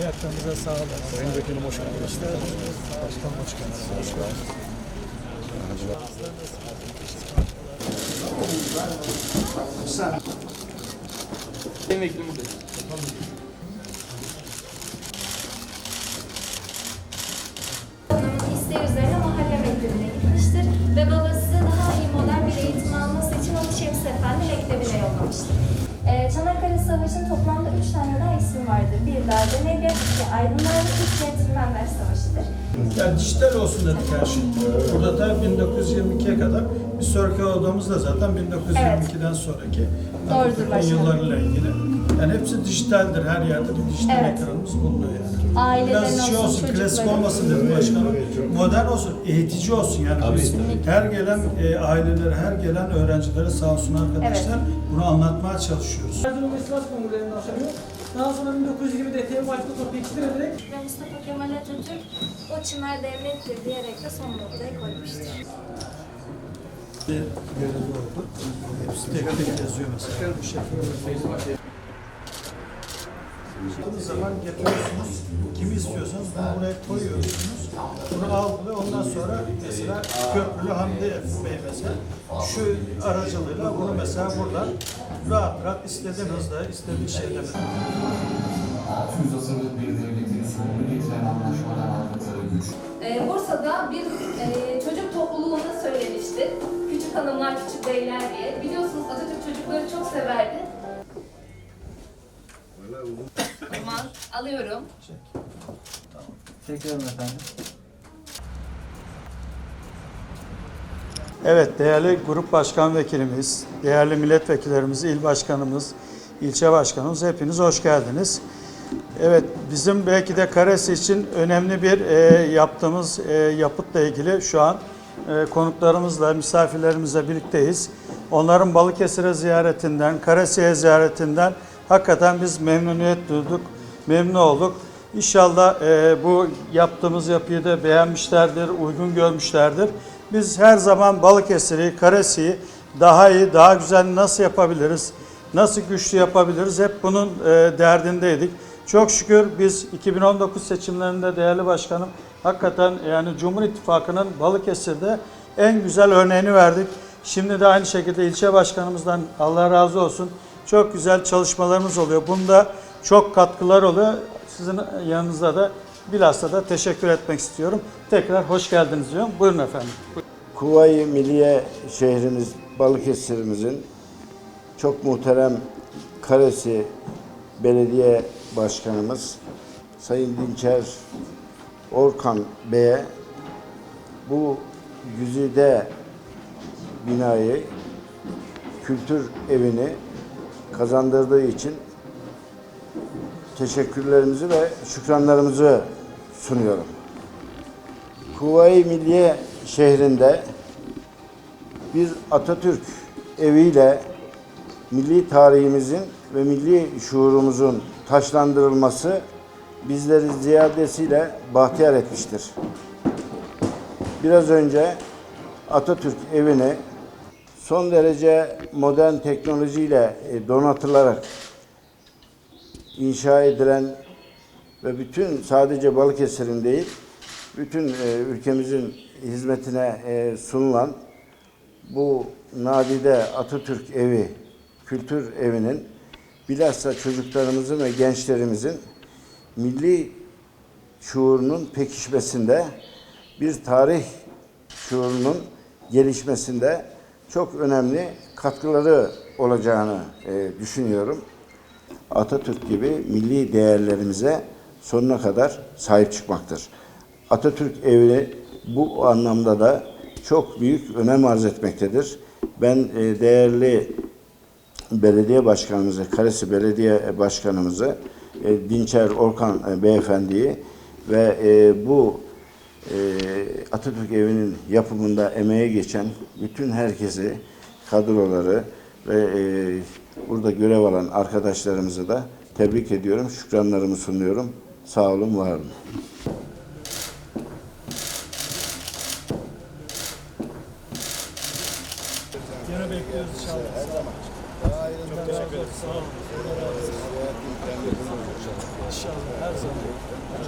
Ayaklarınıza sağlık. Sayın Vekilim hoş geldiniz. Başkan hoş geldiniz. Hoş geldiniz. Sayın Vekilim burada. Hanım'ın isteği üzerine mahalle mektebine gitmiştir ve babası mektebine yollamıştır. Ee, Çanakkale Savaşı'nın toplamda üç tane daha isim vardır. Bir dardaneli, iki aydınlar ve üç centilmenler savaşıdır. Yani dijital olsun dedik her şey. Burada da 1922'ye kadar bir sonraki odamız da zaten 1922'den sonraki Doğrudur Atatürk'ün başkanım. yıllarıyla ilgili. Yani hepsi dijitaldir. Her yerde bir dijital Evet. ekranımız bulunuyor yani. Ailelerin Biraz şey olsun, olsun, klasik çocukların. olmasın dedim başkanım. Modern olsun, eğitici olsun yani. Biz her gelen e, ailelere, her gelen öğrencilere sağ olsun arkadaşlar bunu anlatmaya çalışıyoruz. Erzurum ve Sivas kongrelerinden başlanıyor. Daha sonra 1920'de Teobal'de pekiştir ederek Ve Mustafa Kemal Atatürk o çimer devlettir diyerek de son noktayı koymuştur. Görevi oldu. Hepsi tek tek yazıyor mesela. Çıktığınız zaman getiriyorsunuz. Kimi istiyorsanız bunu buraya koyuyorsunuz. Bunu algılıyor. Ondan sonra mesela Köprülü Hamdi Bey mesela şu aracılığıyla bunu mesela buradan rahat rahat istediğin hızda, istediğin şeyde Tüm hazırlık bir devletin sonunu getiren anlaşmadan aldıkları güç Ee, Bursa'da bir e, çocuk topluluğunda söylemişti. Küçük hanımlar, küçük beyler diye. Biliyorsunuz Atatürk çocukları çok severdi. Tamam, alıyorum. Tekrar efendim. Evet, değerli grup başkan vekilimiz, değerli milletvekillerimiz, il başkanımız, ilçe başkanımız hepiniz hoş geldiniz. Evet, bizim belki de Karesi için önemli bir e, yaptığımız e, yapıtla ilgili şu an e, konuklarımızla, misafirlerimizle birlikteyiz. Onların Balıkesir'e ziyaretinden, Karesi'ye ziyaretinden hakikaten biz memnuniyet duyduk, memnun olduk. İnşallah e, bu yaptığımız yapıyı da beğenmişlerdir, uygun görmüşlerdir. Biz her zaman Balıkesir'i, Karesi'yi daha iyi, daha güzel nasıl yapabiliriz, nasıl güçlü yapabiliriz hep bunun e, derdindeydik. Çok şükür biz 2019 seçimlerinde değerli başkanım hakikaten yani Cumhur İttifakı'nın Balıkesir'de en güzel örneğini verdik. Şimdi de aynı şekilde ilçe başkanımızdan Allah razı olsun çok güzel çalışmalarımız oluyor. Bunda çok katkılar oluyor. Sizin yanınızda da bilhassa da teşekkür etmek istiyorum. Tekrar hoş geldiniz diyorum. Buyurun efendim. Kuvayi Milliye şehrimiz Balıkesir'imizin çok muhterem Karesi Belediye Başkanımız Sayın Dinçer Orkan Bey'e bu güzide binayı kültür evini kazandırdığı için teşekkürlerimizi ve şükranlarımızı sunuyorum. Kuvayi Milliye şehrinde bir Atatürk eviyle milli tarihimizin ve milli şuurumuzun taşlandırılması bizleri ziyadesiyle bahtiyar etmiştir. Biraz önce Atatürk evini son derece modern teknolojiyle e, donatılarak inşa edilen ve bütün sadece Balıkesir'in değil, bütün e, ülkemizin hizmetine e, sunulan bu nadide Atatürk evi, kültür evinin bilhassa çocuklarımızın ve gençlerimizin milli şuurunun pekişmesinde, bir tarih şuurunun gelişmesinde çok önemli katkıları olacağını e, düşünüyorum. Atatürk gibi milli değerlerimize sonuna kadar sahip çıkmaktır. Atatürk evi bu anlamda da çok büyük önem arz etmektedir. Ben e, değerli belediye başkanımızı, Karesi Belediye Başkanımızı, e, Dinçer Orkan e, Beyefendi'yi ve e, bu e, Atatürk evinin yapımında emeğe geçen bütün herkesi, kadroları ve e, burada görev alan arkadaşlarımızı da tebrik ediyorum, şükranlarımı sunuyorum. Sağ olun, var olun. Yine bekliyoruz inşallah. Her zaman. Çok teşekkür ederim. Sağ olun. Allah razı olsun. İnşallah. Her zaman.